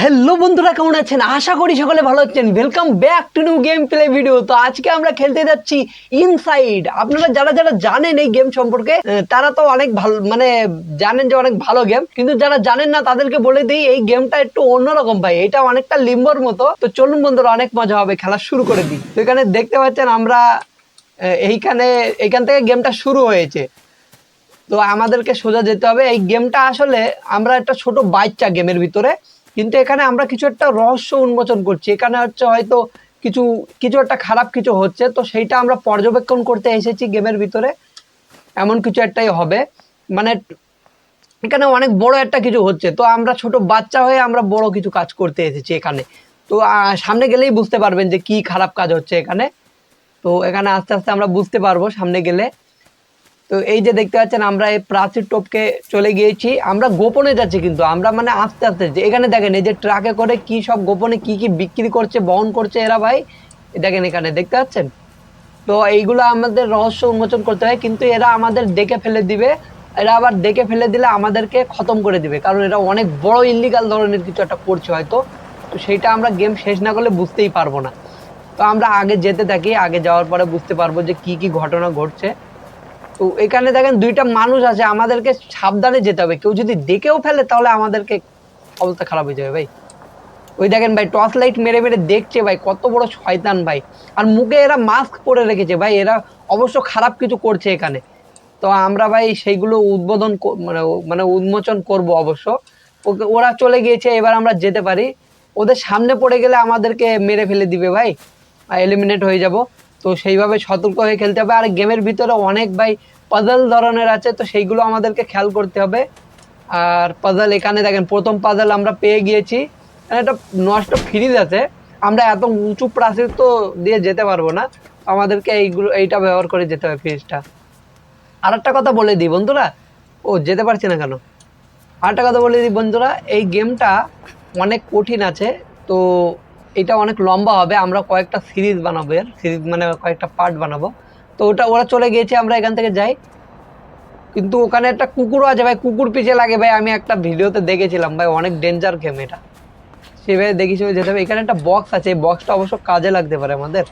Hello বন্ধুরা, কেমন আছেন? আশা করি সকলে ভালো আছেন। Welcome back to new game play video তো আজকে আমরা খেলতে যাচ্ছি ইনসাইড আপনারা যারা যারা জানেন এই গেম সম্পর্কে তারা তো অনেক ভালো মানে জানেন যে অনেক ভালো গেম কিন্তু যারা জানেন না, তাদেরকে বলে দিই, এই গেমটা একটু অন্যরকম ভাই। এটা অনেকটা লিম্বর মতো। তো চলুন বন্ধুরা, অনেক মজা হবে, খেলা শুরু করে দিই। তো এখানে দেখতে পাচ্ছেন আমরা এইখানে এইখান থেকে গেমটা শুরু হয়েছে। তো আমাদেরকে সোজা যেতে হবে। এই গেমটা আসলে আমরা একটা ছোট বাচ্চা গেমের ভিতরে। কিন্তু এখানে আমরা কিছু একটা রহস্য উন্মোচন করছি। এখানে হচ্ছে হয়তো কিছু কিছু একটা খারাপ কিছু হচ্ছে, তো সেইটা আমরা পর্যবেক্ষণ করতে এসেছি গেমের ভিতরে। এমন কিছু একটাই হবে। মানে এখানে অনেক বড় একটা কিছু হচ্ছে। তো আমরা ছোট বাচ্চা হয়ে আমরা বড় কিছু কাজ করতে এসেছি এখানে। তো সামনে গেলেই বুঝতে পারবেন যে কি খারাপ কাজ হচ্ছে এখানে। তো এখানে আস্তে আস্তে আমরা বুঝতে পারব সামনে গেলে। তো এই যে দেখতে পাচ্ছেন, আমরা এই প্রাচীর টপকে চলে গিয়েছি। আমরা গোপনে যাচ্ছি কিন্তু, আমরা মানে আস্তে আস্তে এখানে দেখেন, এই যে ট্রাকে করে কি সব গোপনে কি কি বিক্রি করছে, বহন করছে এরা ভাই দেখেন এখানে, দেখতে পাচ্ছেন? তো এইগুলো আমাদের রহস্য উন্মোচন করতে হয়, কিন্তু এরা আমাদের দেখে ফেলে দিবে। এরা আবার দেখে ফেলে দিলে আমাদেরকে খতম করে দিবে, কারণ এরা অনেক বড় ইলিগাল ধরনের কিছু একটা করছে হয়তো। তো সেইটা আমরা গেম শেষ না করলে বুঝতেই পারব না। তো আমরা আগে যেতে থাকি, আগে যাওয়ার পরে বুঝতে পারব যে কি কি ঘটনা ঘটছে। তো এখানে দেখেন দুইটা মানুষ আছে, আমাদেরকে সাবধানে যেতে হবে। কেউ যদি দেখেও ফেলে, তাহলে আমাদেরকে অবস্থা খারাপ হয়ে যাবে ভাই। ওই দেখেন ভাই টর্চ লাইট মেরে মেরে দেখছে ভাই, কত বড় শয়তান ভাই। আর মুখে এরা মাস্ক পরে রেখেছে ভাই, এরা অবশ্য খারাপ কিছু করছে এখানে। তো আমরা ভাই সেইগুলো উদ্বোধন মানে মানে উন্মোচন করব অবশ্য। ওকে, ওরা চলে গিয়েছে, এবার আমরা যেতে পারি। ওদের সামনে পড়ে গেলে আমাদেরকে মেরে ফেলে দিবে ভাই। এলিমিনেট হয়ে যাব। তো সেইভাবে সতর্ক হয়ে খেলতে হবে। আর গেমের ভিতরে অনেক ভাই পাজল ধরনের আছে, তো সেইগুলো আমাদেরকে খেয়াল করতে হবে। আর পাজল এখানে দেখেন, প্রথম পাজল আমরা পেয়ে গিয়েছি। একটা নষ্ট ফ্রিজ আছে। আমরা এত উঁচু প্রাচীর তো দিয়ে যেতে পারব না। আমাদেরকে এইগুলো, এইটা ব্যবহার করে যেতে হবে ফ্রিজটা আর একটা কথা বলে দিই, বন্ধুরা। ও, যেতে পারছি না কেন? আর একটা কথা বলে দিই, বন্ধুরা। এই গেমটা অনেক কঠিন আছে। তো এটা অনেক লম্বা হবে, আমরা কয়েকটা সিরিজ বানাবো এর, সিরিজ মানে কয়েকটা পার্ট বানাবো। তো ওটা, ওরা চলে গিয়েছে, আমরা এখান থেকে যাই। কিন্তু ওখানে একটা কুকুরও আছে ভাই, কুকুর পিছে লাগে ভাই, আমি একটা ভিডিওতে দেখেছিলাম ভাই, অনেক ডেঞ্জার গেম এটা। সেভাবে দেখি যেতে হবে এখানে একটা বক্স আছে, এই বক্সটা অবশ্য কাজে লাগতে পারে আমাদের।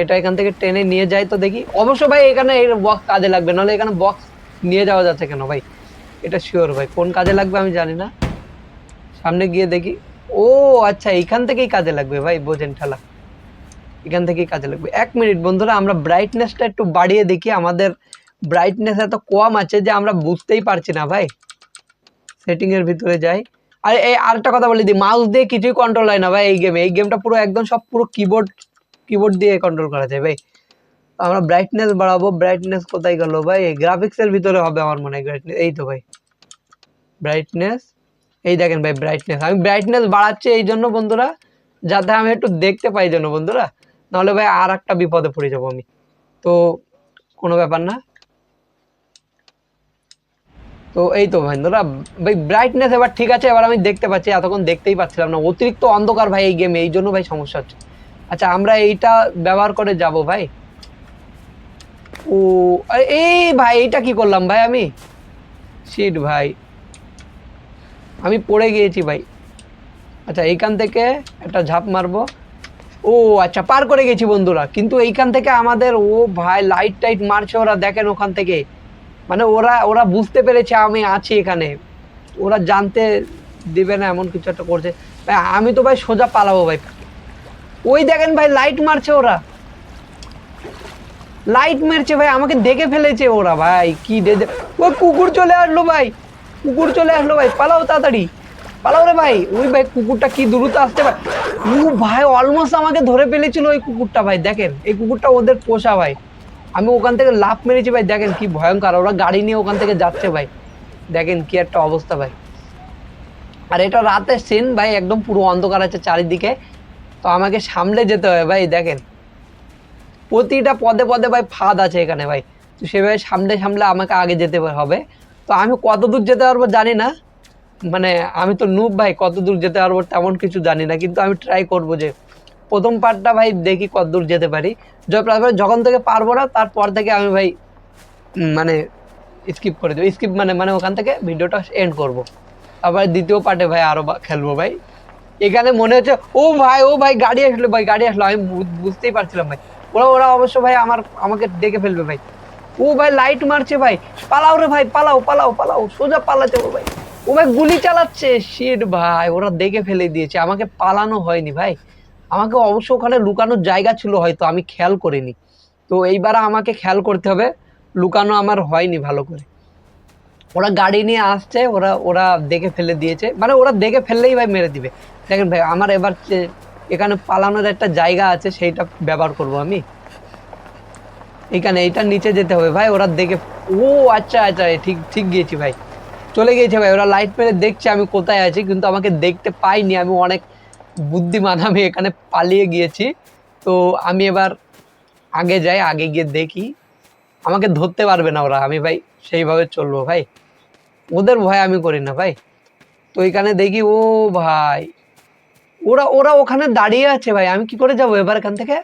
এটা এখান থেকে টেনে নিয়ে যাই তো দেখি। অবশ্য ভাই, এখানে এই বক্স কাজে লাগবে, নাহলে এখানে বক্স নিয়ে যাওয়া যাচ্ছে কেন ভাই? এটা শিওর ভাই, কোন কাজে লাগবে আমি জানি না। সামনে গিয়ে দেখি। ও আচ্ছা এখান থেকেই কাজে লাগবে ভাই, বোঝেন ঠেলা। এখান থেকেই কাজে লাগবে। এক মিনিট, বন্ধুরা, আমরা ব্রাইটনেসটা একটু বাড়িয়ে দেখি। আমাদের ব্রাইটনেস এত কম আছে যে আমরা বুঝতেই পারছি না ভাই। সেটিং এর ভিতরে যাই। আর, এই আরেকটা কথা বলে দিই মাউস দিয়ে কিছুই কন্ট্রোল হয় না ভাই এই গেমে এই গেমটা পুরো একদম সব পুরো কিবোর্ড কিবোর্ড দিয়ে কন্ট্রোল করা যায় ভাই। আমরা ব্রাইটনেস বাড়াবো। ব্রাইটনেস কোথায় গেল ভাই? গ্রাফিক্সের ভিতরে হবে আমার মনে হয় ব্রাইটনেস এই তো ভাই। ব্রাইটনেস এই দেখেন ভাই ব্রাইটনেস আমি ব্রাইটনেস বাড়াচ্ছি এই জন্য বন্ধুরা, যাতে আমি একটু দেখতে পাই জন্য বন্ধুরা। নাহলে ভাই আর একটা বিপদে পড়ে যাব আমি। তো কোনো ব্যাপার না। তো এই তো বন্ধুরা, ভাই ব্রাইটনেস এবার ঠিক আছে, এবার আমি দেখতে পাচ্ছি, এতক্ষণ দেখতেই পাচ্ছিলাম না। অতিরিক্ত অন্ধকার ভাই এই গেমে এই জন্য ভাই সমস্যা হচ্ছে। আচ্ছা আমরা এইটা ব্যবহার করে যাব ভাই। ও, এই ভাই, এইটা কি করলাম ভাই আমি? শিট ভাই। আমি পড়ে গিয়েছি ভাই। আচ্ছা এইখান থেকে একটা ঝাঁপ মারবো। ও আচ্ছা পার করে গেছি বন্ধুরা। কিন্তু এইখান থেকে আমাদের, ও ভাই লাইট টাইট মারছে ওরা, দেখেন ওখান থেকে। মানে ওরা ওরা বুঝতে পেরেছে আমি আছি এখানে। ওরা জানতে দেবে না, এমন কিছু একটা করছে। ভাই, আমি তো ভাই সোজা পালাবো ভাই। ওই দেখেন ভাই লাইট মারছে ওরা। লাইট মারছে ভাই, আমাকে দেখে ফেলেছে ওরা ভাই, কি ডেঞ্জার ওই কুকুর চলে আসলো ভাই। কুকুর চলে আসলো ভাই, পালাও তাড়াতাড়ি। পালাও রে ভাই। ওই ভাই, কুকুরটা কি দ্রুত আসতে ভাই। ও ভাই অলমোস্ট আমাকে ধরে ফেলেছিল ওই কুকুরটা ভাই, দেখেন। এই কুকুরটা ওদের পোষা ভাই। আমি ওখান থেকে লাফ মেরেছি ভাই, দেখেন কি ভয়ঙ্কর, ওরা গাড়ি নিয়ে ওখান থেকে যাচ্ছে ভাই। দেখেন কি একটা অবস্থা ভাই। আর এটা রাতের সিন ভাই, একদম পুরো অন্ধকার আছে চারিদিকে। তো আমাকে সামলে যেতে হবে ভাই, দেখেন। প্রতিটা পদে পদে ভাই ফাঁদ আছে এখানে ভাই। তো সেভাবে সামলে সামলে আমাকে আগে যেতে হবে। তো আমি কত দূর যেতে পারব জানি না। মানে আমি তো নুব ভাই কত দূর যেতে পারব তেমন কিছু জানি না। কিন্তু আমি ট্রাই করব যে, প্রথম পার্টটা ভাই দেখি কত দূর যেতে পারি। তারপরে যখন থেকে পারব না, তারপর থেকে আমি ভাই মানে স্কিপ করে দেবো। স্কিপ মানে মানে ওখান থেকে ভিডিওটা এন্ড করব। আবার দ্বিতীয় পার্টে ভাই আরও খেলব ভাই। এখানে মনে হচ্ছে, ও ভাই ও ভাই, গাড়ি আসলো ভাই, গাড়ি আসলো। আমি বুঝতেই পারছিলাম ভাই। ওরা ওরা অবশ্য ভাই আমার, আমাকে দেখে ফেলবে ভাই। ও ভাই লাইট মারছে ভাই। পালাও রে ভাই, পালাও পালাও পালাও, সোজা পালাতে ও ভাই। ও ভাই গুলি চালাচ্ছে। শিট ভাই, ওরা দেখে ফেলে দিয়েছে। আমাকে পালানো হয়নি ভাই। আমাকে অবশ্য ওখানে লুকানোর জায়গা ছিল হয়তো, আমি খেয়াল করিনি। তো এইবার আমাকে খেয়াল করতে হবে। লুকানো আমার হয়নি ভালো করে। ওরা গাড়ি নিয়ে আসছে, ওরা ওরা দেখে ফেলে দিয়েছে। মানে ওরা দেখে ফেললেই ভাই মেরে দিবে। দেখেন ভাই, আমার এবার এখানে পালানোর একটা জায়গা আছে, সেইটা ব্যবহার করব আমি। এখানে এইটার নিচে যেতে হবে ভাই, ওরা দেখে ও আচ্ছা আচ্ছা ঠিক ঠিক গিয়েছি ভাই। চলে গিয়েছে ভাই, ওরা লাইট মেরে দেখছে আমি কোথায় আছি, কিন্তু আমাকে দেখতে পাইনি, আমি অনেক বুদ্ধিমান, আমি এখানে পালিয়ে গিয়েছি। তো আমি এবার আগে যাই, আগে গিয়ে দেখি। আমাকে ধরতে পারবে না ওরা, আমি ভাই সেইভাবে চলবো ভাই। ওদের ভয় আমি করি না ভাই। তো এখানে দেখি, ও ভাই, ওরা ওরা ওখানে দাঁড়িয়ে আছে ভাই, আমি কি করে যাব এবার এখান থেকে?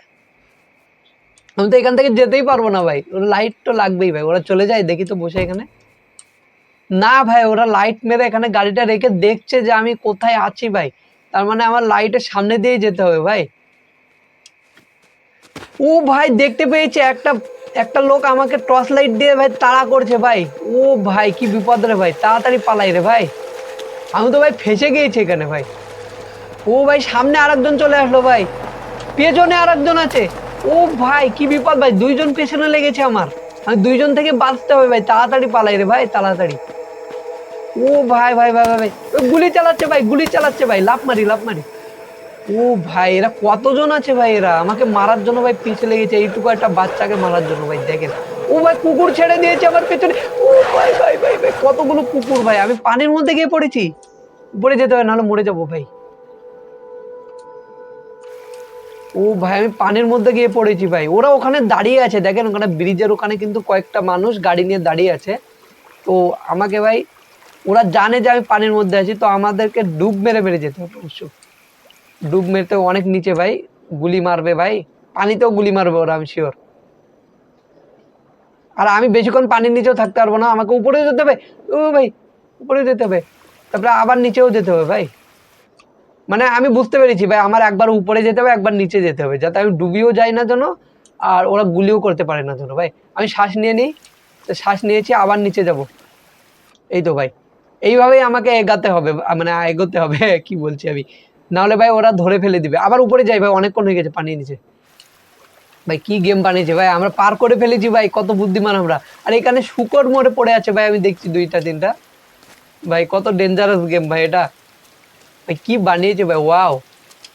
আমি তো এখান থেকে যেতেই পারব না ভাই। ওরা লাইট তো লাগবেই ভাই। ওরা চলে যায়, দেখি তো বসে এখানে। না ভাই, ওরা লাইট মেরে এখানে গাড়িটা রেখে দেখছে যে আমি কোথায় আছি ভাই। তার মানে আমার লাইটের সামনে দিয়ে যেতে হবে ভাই। ও ভাই, দেখতে পেয়েছে একটা একটা লোক আমাকে টর্চ লাইট দিয়ে ভাই তাড়া করছে ভাই। ও ভাই, কি বিপদ রে ভাই। তাড়াতাড়ি পালাই রে ভাই। আমি তো ভাই ফেসে গিয়েছি এখানে ভাই। ও ভাই, সামনে আরেকজন চলে আসলো ভাই। পেছনে আরেকজন আছে। ও ভাই, কি বিপদ ভাই, দুইজন পেছনে লেগেছে আমার। আমি দুইজন থেকে বাঁচতে হবে ভাই, তাড়াতাড়ি পালাই রে ভাই, তাড়াতাড়ি। ও ভাই ভাই ভাই ভাই ভাই, গুলি চালাচ্ছে ভাই, গুলি চালাচ্ছে ভাই, লাফ মারি লাফ মারি। ও ভাই, এরা কতজন আছে ভাই এরা? আমাকে মারার জন্য ভাই পিছে লেগেছে, এইটুকু একটা বাচ্চাকে মারার জন্য ভাই, দেখেন। ও ভাই, কুকুর ছেড়ে দিয়েছে আমার পেছনে। ও ভাই ভাই ভাই ভাই, কতগুলো কুকুর ভাই, আমি পানির মধ্যে গিয়ে পড়েছি। পড়ে যেতে হবে, নাহলে মরে যাব ভাই। ও ভাই, আমি পানির মধ্যে গিয়ে পড়েছি ভাই। ওরা ওখানে দাঁড়িয়ে আছে। দেখেন ওখানে ব্রিজের ওখানে কিন্তু কয়েকটা মানুষ গাড়ি নিয়ে দাঁড়িয়ে আছে। তো আমাকে ভাই, ওরা জানে যে আমি পানির মধ্যে আছি, তো আমাদেরকে ডুব মেরে মেরে যেতে হবে অবশ্য। ডুব মেরতে অনেক নিচে ভাই, গুলি মারবে ভাই। পানিতেও গুলি মারবে ওরা আমি শিওর আর আমি বেশিক্ষণ পানির নিচেও থাকতে পারব না, আমাকে উপরেও যেতে হবে। ও ভাই, উপরেও যেতে হবে। তারপরে আবার নিচেও যেতে হবে ভাই। মানে আমি বুঝতে পেরেছি, ভাই, আমার একবার উপরে যেতে হবে, একবার নিচে যেতে হবে, যাতে আমি ডুবিও যাই না যেন, আর ওরা গুলিও করতে পারে না যেন, ভাই। আমি শ্বাস নিয়ে নিই, তো শ্বাস নিয়েছি, আবার নিচে যাব। এই তো, ভাই। এইভাবেই আমাকে এগাতে হবে মানে এগোতে হবে, কি বলছি আমি। নাহলে, ভাই, ওরা ধরে ফেলে দিবে। আবার উপরে যাই, ভাই, অনেকক্ষণ হয়ে গেছে পানির নিচে। ভাই, কি গেম বানিয়েছে, ভাই, আমরা পার করে ফেলেছি, ভাই, কত বুদ্ধিমান আমরা। আর এখানে শুকর মরে পড়ে আছে, ভাই, আমি দেখছি দুইটা, তিনটা। ভাই, কত ডেঞ্জারাস গেম ভাই, এটা। ভাই, কি বানিয়েছে ভাই? ওয়াও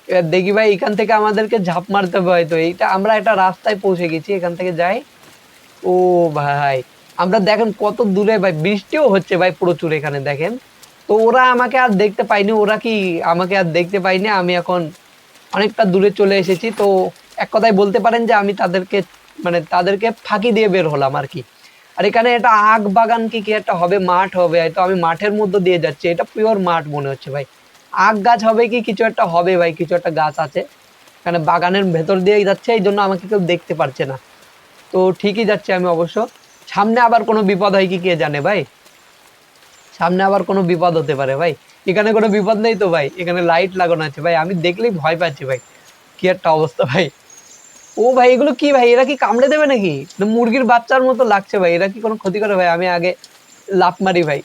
এবার দেখি ভাই, এখান থেকে আমাদেরকে ঝাঁপ মারতে হবে হয়তো। এইটা আমরা একটা রাস্তায় পৌঁছে গেছি, এখান থেকে যাই। ও ভাই, আমরা দেখেন কত দূরে ভাই, বৃষ্টিও হচ্ছে ভাই প্রচুর এখানে, দেখেন। তো ওরা আমাকে আর দেখতে পাইনি ওরা কি আমাকে আর দেখতে পাইনি আমি এখন অনেকটা দূরে চলে এসেছি। তো এক কথায় বলতে পারেন যে আমি তাদেরকে মানে তাদেরকে ফাঁকি দিয়ে বের হলাম আর কি। আর এখানে এটা আখ বাগান কি কি একটা হবে, মাঠ হবে। হয়তো আমি মাঠের মধ্যে দিয়ে যাচ্ছি। এটা পিওর মাঠ মনে হচ্ছে ভাই। আখ গাছ হবে কি, কিছু একটা হবে ভাই, কিছু একটা গাছ আছে। এখানে বাগানের ভেতর দিয়ে যাচ্ছে, এই জন্য আমাকে কেউ দেখতে পারছে না। তো ঠিকই যাচ্ছে আমি অবশ্য। সামনে আবার কোনো বিপদ হয় কি, কে জানে ভাই? সামনে আবার কোনো বিপদ হতে পারে ভাই। এখানে কোনো বিপদ নেই তো ভাই, এখানে লাইট লাগানো আছে ভাই। আমি দেখলেই ভয় পাচ্ছি ভাই, কি একটা অবস্থা ভাই। ও ভাই, এগুলো কি ভাই, এরা কি কামড়ে দেবে নাকি? মুরগির বাচ্চার মতো লাগছে ভাই, এরা কি কোনো ক্ষতি করে ভাই? আমি আগে লাফ মারি ভাই।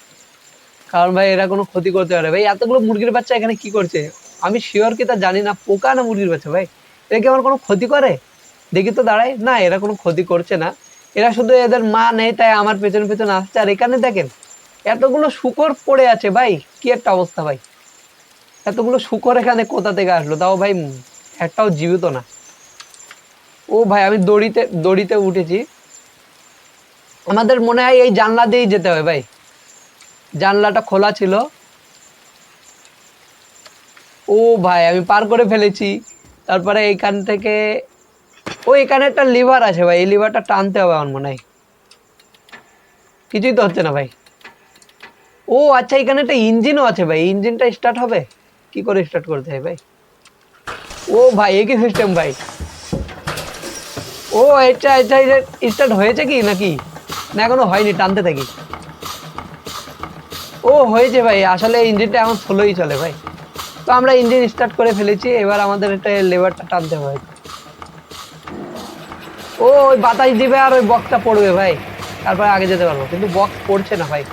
কারণ ভাই, এরা কোনো ক্ষতি করতে পারে। ভাই, এতগুলো মুরগির বাচ্চা এখানে কি করছে? আমি শিওর কি তা জানি না, পোকা না মুরগির বাচ্চা, ভাই? এরা কি আমার কোনো ক্ষতি করে? দেখি তো দাঁড়ায় না, এরা কোনো ক্ষতি করছে না। এরা শুধু এদের মা নেই, তাই আমার পেছনে পেছনে আসছে। আর এখানে দেখেন, এতগুলো শুকর পড়ে আছে, ভাই। কি একটা অবস্থা, ভাই? এতগুলো শুকর এখানে কোথা থেকে আসলো? তাও ভাই একটাও জীবিত না। ও ভাই, আমি দড়িতে দড়িতে উঠেছি। আমাদের মনে হয় এই জানলা দিয়েই যেতে হবে, ভাই। জানলাটা খোলা ছিল। ও ভাই, আমি পার করে ফেলেছি। তারপরে এইখান থেকে, ও এখানে একটা লিভার আছে ভাই, এই লিভারটা টানতে হবে আমার মনে হয়। কিছুই তো হচ্ছে না ভাই। ও আচ্ছা এখানে একটা ইঞ্জিনও আছে ভাই, ইঞ্জিনটা স্টার্ট হবে? কি করে স্টার্ট করতে হয় ভাই? ও ভাই, একই সিস্টেম ভাই। ও, এটা এটা স্টার্ট হয়েছে কি নাকি? না, এখনও হয়নি, টানতে থাকি। ও, হয়েছে ভাই। আসলে ইঞ্জিনটা এখন স্লোই চলে ভাই। তো আমরা ইঞ্জিন স্টার্ট করে ফেলেছি, এবার আমাদের এটা লেবারটা টানতে হবে। ও, ওই বাতাস দিবে আর ওই বক্সটা পড়বে ভাই। তারপরে আগে যেতে পারব। কিন্তু বক্স পড়ছে না ভাই।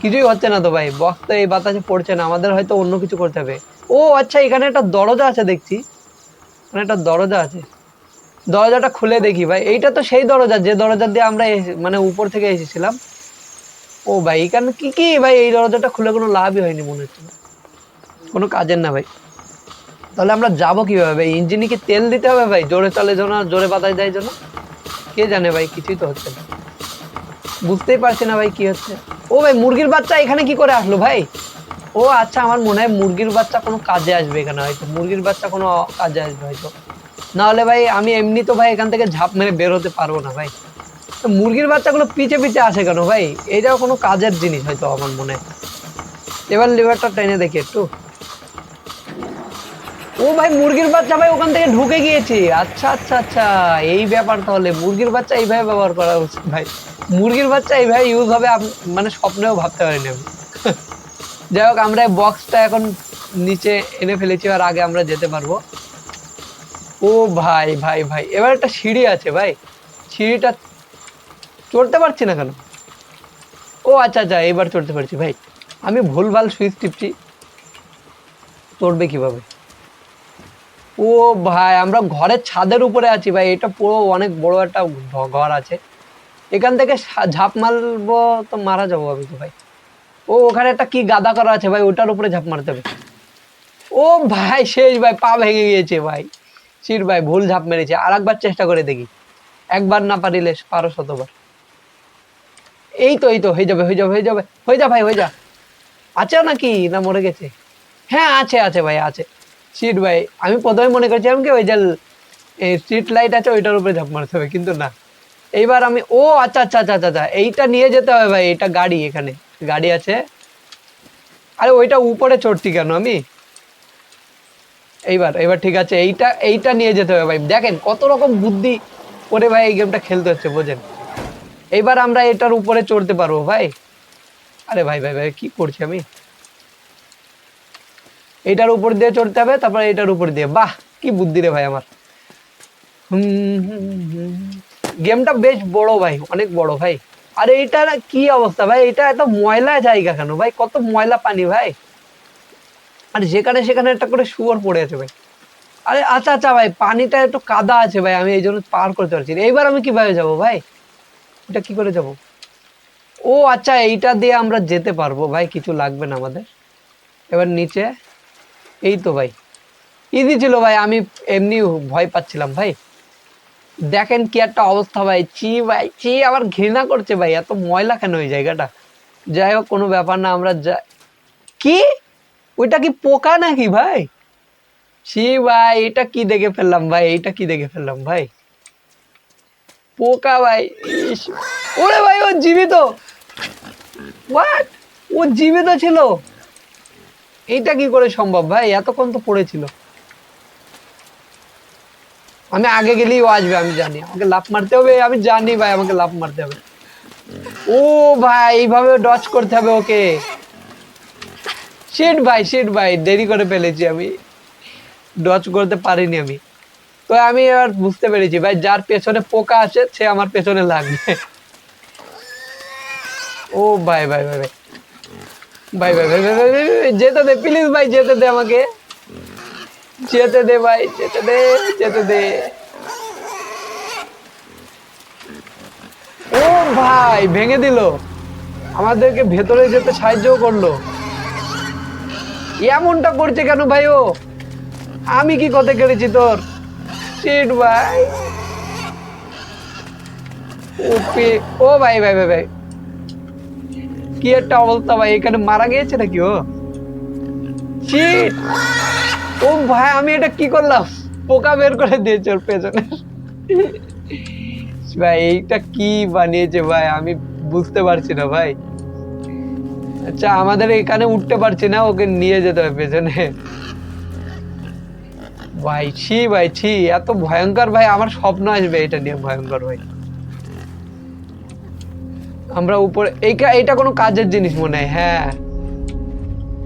কিছুই হচ্ছে না তো ভাই। বক্স তো এই বাতাসে পড়ছে না। আমাদের হয়তো অন্য কিছু করতে হবে। ও আচ্ছা এখানে একটা দরজা আছে দেখছি। এখানে একটা দরজা আছে। দরজাটা খুলে দেখি ভাই। এইটা তো সেই দরজা। যে দরজা দিয়ে আমরা মানে উপর থেকে এসেছিলাম। ও ভাই এখানে কি কি ভাই, এই দরজাটা খুলে কোনো লাভই হয়নি মনে হচ্ছে কোনো কাজের না ভাই। তাহলে আমরা যাব কীভাবে ভাই? ইঞ্জিনে কি তেল দিতে হবে ভাই, জোরে চলে যেন, জোরে বাতাস দেয় যেন। কে জানে ভাই, কিছুই তো হচ্ছে না। বুঝতেই পারছি না ভাই, কি হচ্ছে। ও ভাই, মুরগির বাচ্চা এখানে কি করে আসলো ভাই? ও আচ্ছা আমার মনে হয় মুরগির বাচ্চা কোনো কাজে আসবে এখানে হয়তো। মুরগির বাচ্চা কোনো কাজে আসবে হয়তো। নাহলে ভাই, আমি এমনি তো ভাই এখান থেকে ঝাঁপ মেরে বের হতে পারব না ভাই। মুরগির বাচ্চাগুলো পিছে পিছে আসে কেন ভাই? এইটাও কোনো কাজের জিনিস হয়তো আমার মনে এবার লিভারটা টেনে দেখি একটু। ও ভাই, মুরগির বাচ্চা ভাই ওখান থেকে ঢুকে গিয়েছে। আচ্ছা আচ্ছা আচ্ছা এই ব্যাপার তাহলে। মুরগির বাচ্চা এইভাবে ব্যবহার করা উচিত ভাই। মুরগির বাচ্চা এইভাবে ইউজ হবে মানে স্বপ্নেও ভাবতে পারিনি আমি। যাই হোক, আমরা বক্সটা এখন নিচে এনে ফেলেছি আর আগে আমরা যেতে পারব। ও ভাই ভাই ভাই, এবার একটা সিঁড়ি আছে ভাই। সিঁড়িটা চড়তে পারছি না কেন? ও আচ্ছা আচ্ছা এবার চড়তে পারছি। ভাই, আমি ভুলভাল সুইচ টিপছি। চড়বে কীভাবে? ও ভাই, আমরা ঘরের ছাদের উপরে আছি ভাই। এটা পুরো অনেক বড় একটা ঘর আছে। এখান থেকে ঝাঁপ মারবো তো মারা যাব আমি তো ভাই। ও, ওখানে একটা কি গাদা করা আছে ভাই? ওটার উপরে ঝাঁপ মারতে হবে। ও ভাই, শেষ ভাই, পা ভেঙে গিয়েছে ভাই। শির ভাই, ভুল ঝাঁপ মেরেছে। আর একবার চেষ্টা করে দেখি। একবার না পারিলে পারো শতবার। এই তো এই তো, হয়ে যাবে হয়ে যাবে হয়ে যাবে, হয়ে যা ভাই, হয়ে যা। আছে নাকি? না মরে গেছে? হ্যাঁ আছে আছে ভাই, আছে। সিট ভাই, আমি প্রথমে মনে করছিলাম কি, ওই যে স্ট্রিট লাইট আছে, ওইটার উপরে ঝাঁপ মারতে হবে, কিন্তু না। এইবার আমি, ও আচ্ছা আচ্ছা আচ্ছা আচ্ছা আচ্ছা এইটা নিয়ে যেতে হবে ভাই, এটা গাড়ি এখানে। গাড়ি আছে। আরে ওইটা উপরে চড়তি কেন আমি? এইবার এইবার ঠিক আছে, এইটা এইটা নিয়ে যেতে হবে ভাই। দেখেন কত রকম বুদ্ধি করে ভাই এই গেমটা খেলতে হচ্ছে, বোঝেন। এইবার আমরা এটার উপরে চড়তে পারব ভাই। আরে ভাই ভাই ভাই, কি করছি আমি? এটার উপর দিয়ে চড়তে হবে, তারপর এটার উপর দিয়ে। বাহ, কি বুদ্ধি রে ভাই আমার। গেমটা বেশ বড় ভাই, অনেক বড় ভাই। আরে এটা কি অবস্থা ভাই? এটা এত ময়লা জায়গা কেন ভাই? কত ময়লা পানি ভাই? আর যেখানে সেখানে একটা করে শুয়োর পড়ে আছে ভাই। আরে আচ্ছা আচ্ছা ভাই, পানিটা একটু কাদা আছে ভাই, আমি এই জন্য পার করতে পারছি না। এইবার আমি কীভাবে যাব ভাই? এটা কি করে যাব? ও আচ্ছা এইটা দিয়ে আমরা যেতে পারব। ভাই, কিছু লাগবে না আমাদের। এবার নিচে, এই তো ভাই। ইজি ছিল ভাই, আমি এমনি ভয় পাচ্ছিলাম ভাই। দেখেন কি একটা অবস্থা ভাই চি ভাই চি আবার ঘৃণা করছে ভাই, এত ময়লা কেন ওই জায়গাটা? যাই হোক, কোনো ব্যাপার না, আমরা যা কি? ওইটা কি পোকা নাকি ভাই? ছি ভাই, এটা কি দেখে ফেললাম ভাই এটা কি দেখে ফেললাম ভাই? পোকা ভাই ওরে ভাই, ও জীবিত। হোয়াট ও জীবিত ছিল। এইটা কি করে সম্ভব ভাই? এতক্ষণ তো পড়েছিল। আমি আগে গেলেই ও আসবে, আমি জানি। আমাকে লাফ মারতে হবে, আমি জানি ভাই, আমাকে লাফ মারতে হবে। ও ভাই, এইভাবে ডচ করতে হবে ওকে। শিট ভাই শিট ভাই, দেরি করে ফেলেছি আমি। ডচ করতে পারিনি আমি। তো আমি এবার বুঝতে পেরেছি, ভাই, যার পেছনে পোকা আছে, সে আমার পেছনে লাগবে। ও, ভাই ভাই ভাই ভাই। ভাই ভাই ভাই ভাই ভাই যেতে দে প্লিজ ভাই, যেতে দে আমাকে। যেতে দে, ভাই, যেতে দে যেতে দে। ও, ভাই, ভেঙে দিল। আমাদেরকে ভেতরে যেতে সাহায্য করল। এমনটা করছে কেন, ভাই, ও? আমি কি কথা কেড়েছি তোর? শিট ভাই ও ও ভাই ভাই ভাই ভাই কি একটা অবস্থা ভাই এখানে মারা গিয়েছে নাকি ও? শিট ও ভাই, আমি এটা কি করলাম? পোকা বের করে দিয়েছে ওর পেছনে। ভাই, এইটা কি বানিয়েছে ভাই? আমি বুঝতে পারছি না ভাই। আচ্ছা আমাদের এখানে উঠতে পারছি না, ওকে নিয়ে যেতে হবে পেছনে। ভাই, ছি ভাই, ছি, এত ভয়ঙ্কর ভাই, আমার স্বপ্ন আসবে এটা নিয়ে ভয়ঙ্কর ভাই। আমরা উপরে, এইটা এটা কোনো কাজের জিনিস মনে হয় হ্যাঁ।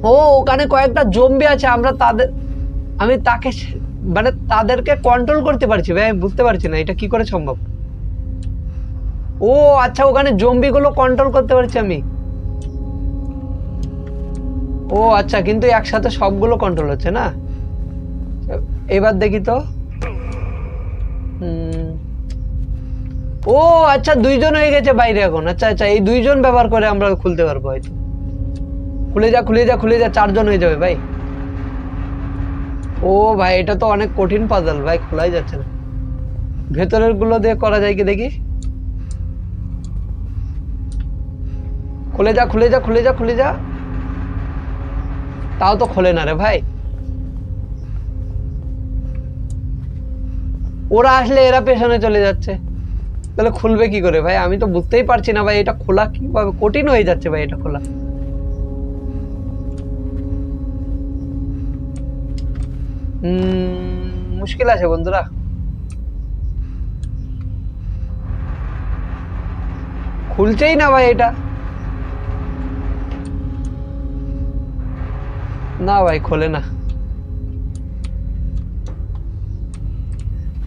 ও, ওখানে কয়েকটা জম্বি আছে, আমরা তাদের, আমি তাকে মানে তাদেরকে কন্ট্রোল করতে পারছি ভাই বুঝতে পারছি না, এটা কি করে সম্ভব? ও আচ্ছা ওখানে জম্বিগুলো কন্ট্রোল করতে পারছি আমি। ও আচ্ছা কিন্তু একসাথে সবগুলো কন্ট্রোল হচ্ছে না? এবার দেখি তো। ও আচ্ছা দুইজন হয়ে গেছে বাইরে এখন। আচ্ছা আচ্ছা এই দুইজন ব্যবহার করে আমরা খুলতে পারব হয়তো। খুলে যা খুলে যা খুলে যা, চারজন হয়ে যাবে ভাই। ও ভাই, এটা তো অনেক কঠিন পাজল ভাই, খোলাই যাচ্ছে না। ভেতরেরগুলো দিয়ে করা যায় কি দেখি? খুলে যা খুলে যা খুলে যা খুলে যা। তাও তো খোলে না রে ভাই। ওরা আসলে এরা পেছনে চলে যাচ্ছে। তাহলে খুলবে কি করে ভাই? আমি তো বুঝতেই পারছি না ভাই, এটা খোলা কীভাবে? কঠিন হয়ে যাচ্ছে ভাই এটা খোলা। মুশকিল আছে বন্ধুরা। খুলছেই না ভাই এটা। না ভাই, খোলে না।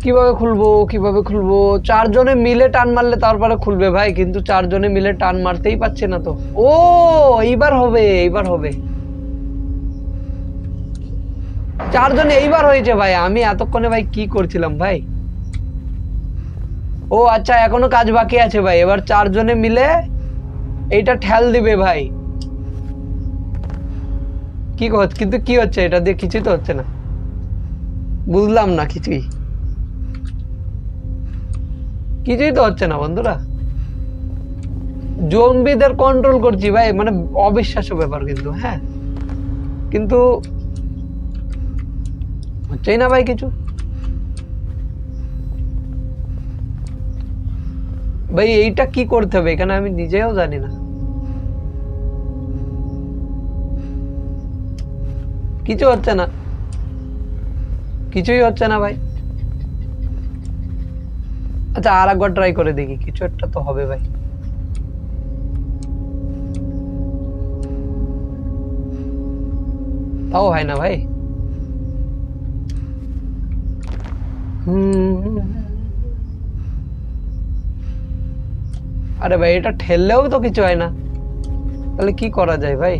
কীভাবে খুলবো কীভাবে খুলবো? চারজনে মিলে টান মারলে তারপরে খুলবে ভাই, কিন্তু চারজনে মিলে টান মারতেই পারছে না তো। ও, এইবার হবে এইবার হবে। চারজনে এইবার হয়েছে ভাই, আমি এতক্ষণে ভাই কি করছিলাম ভাই? ও আচ্ছা এখনও কাজ বাকি আছে ভাই, এবার চারজনে মিলে এইটা ঠেল দিবে ভাই। কি কিন্তু কি হচ্ছে, এটা দিয়ে কিছুই তো হচ্ছে না। বুঝলাম না কিছুই। কিছুই তো হচ্ছে না বন্ধুরা। জম্বিদের কন্ট্রোল করছি ভাই মানে অবিশ্বাস্য ব্যাপার কিন্তু হ্যাঁ। কিন্তু হচ্ছেই না ভাই কিছু। ভাই, এইটা কি করতে হবে? এখানে আমি নিজেও জানি না। কিছু হচ্ছে না। কিছুই হচ্ছে না ভাই। আচ্ছা আর একবার ট্রাই করে দেখি কিছু একটা তো হবে ভাই। তাও হয় না ভাই। হুম। আরে ভাই, এটা ঠেললেও তো কিছু হয় না। তাহলে কি করা যায় ভাই?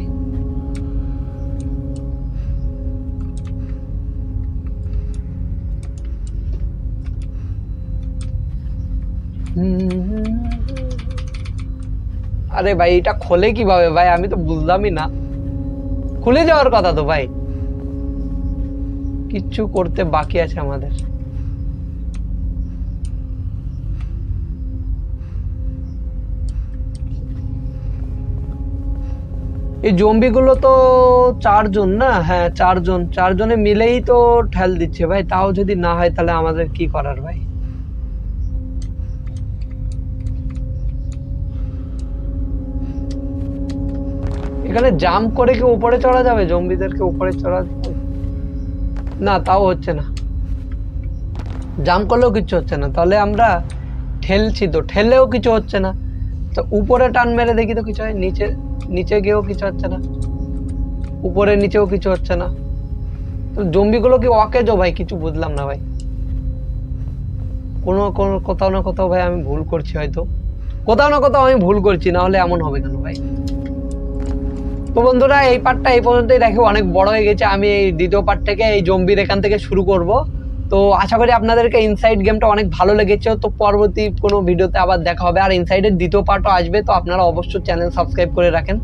আরে ভাই, এটা খোলে কীভাবে ভাই? আমি তো বুঝলামই না। খুলে যাওয়ার কথা তো ভাই। কিচ্ছু করতে বাকি আছে আমাদের। এই জম্বিগুলো তো চারজন না? হ্যাঁ চারজন। চারজনে মিলেই তো ঠেল দিচ্ছে ভাই। তাও যদি না হয় তাহলে আমাদের কি করার ভাই? এখানে জাম্প করে কি উপরে চড়া যাবে? জম্বিদেরকে উপরে চড়া না, তাও হচ্ছে না। জাম্প করলেও কিছু হচ্ছে না। তাহলে আমরা ঠেলছি তো। ঠেলেও কিছু হচ্ছে না। তো উপরে টান মেরে দেখি তো কিছু হয়? নিচে নিচে গিয়েও কিছু হচ্ছে না। উপরে নিচেও কিছু হচ্ছে না। তো জম্বিগুলো কি অকেজো ভাই? কিছু বুঝলাম না ভাই। কোনো কোনো, কোথাও না কোথাও ভাই আমি ভুল করছি হয়তো। কোথাও না কোথাও আমি ভুল করছি, না হলে এমন হবে কেন ভাই? তো বন্ধুরা, এই পার্টটা এই পর্যন্তই। দেখে, অনেক বড় হয়ে গেছে। আমি এই দ্বিতীয় পার্ট থেকে, এই জম্বির এখান থেকে শুরু করব। তো আশা করি আপনাদেরকে ইনসাইড গেমটা অনেক ভালো লেগেছে। তো পরবর্তী কোনো ভিডিওতে আবার দেখা হবে। আর ইনসাইডের দ্বিতীয় পার্টও আসবে, তো আপনারা অবশ্যই চ্যানেল সাবস্ক্রাইব করে রাখেন।